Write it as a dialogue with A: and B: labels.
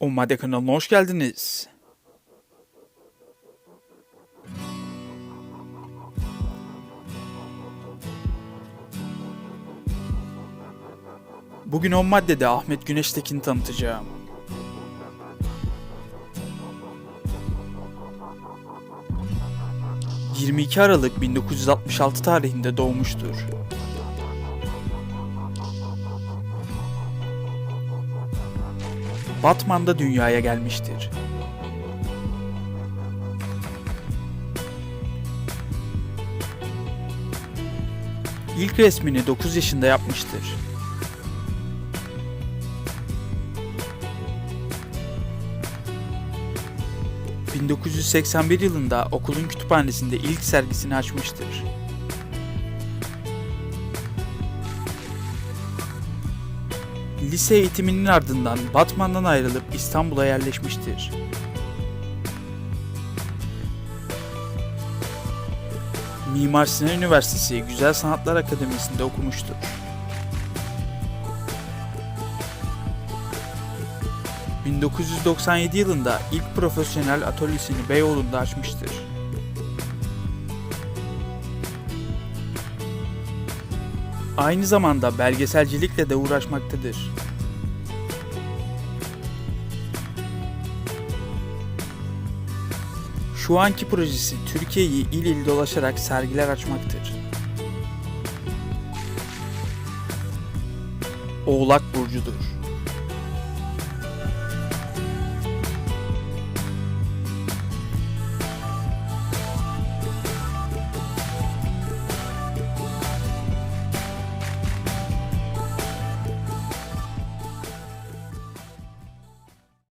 A: Ummade kanalına hoş geldiniz. Bugün on maddede Ahmet Güneştekin'i tanıtacağım. ...22 Aralık 1966 tarihinde doğmuştur. Batman'da dünyaya gelmiştir. İlk resmini 9 yaşında yapmıştır. ...1981 yılında okulun kütüphanesinde ilk sergisini açmıştır. Lise eğitiminin ardından Batman'dan ayrılıp İstanbul'a yerleşmiştir. Mimar Sinan Üniversitesi Güzel Sanatlar Akademisi'nde okumuştur. ...1997 yılında ilk profesyonel atölyesini Beyoğlu'nda açmıştır. Aynı zamanda belgeselcilikle de uğraşmaktadır. Şu anki projesi Türkiye'yi il il dolaşarak sergiler açmaktır. Oğlak Burcu'dur.